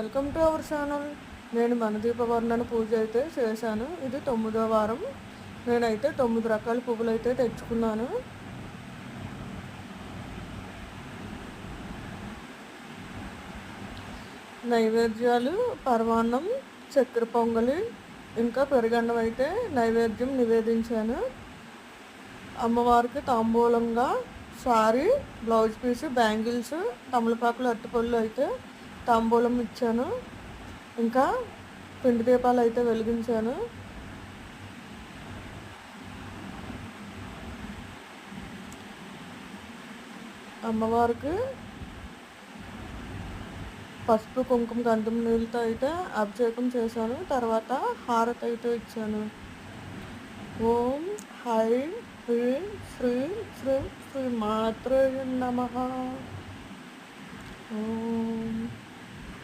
Welcome to our channel. నేను మనదీప వర్ణన పూజ అయితే చేశాను. ఇది తొమ్మిదో వారం. నేనైతే తొమ్మిది రకాల పువ్వులు అయితే తెచ్చుకున్నాను. నైవేద్యాలు పరమాన్నం చక్కెర పొంగలి ఇంకా పెరుగన్నం అయితే నైవేద్యం నివేదించాను. అమ్మవారికి తాంబూలంగా సారీ బ్లౌజ్ పీస్ బ్యాంగిల్స్ తమలపాకులు అరటిపళ్ళు అయితే తాంబూలం ఇచ్చాను. ఇంకా పిండి దీపాలు అయితే వెలిగించాను. అమ్మవారికి పసుపు కుంకుమ గంధం నీళ్ళతో అయితే అభిషేకం చేశాను. తర్వాత హారతి అయితే ఇచ్చాను. ఓం హై హ్రీం శ్రీం శ్రీం శ్రీ మాత్రే నమ. ఓం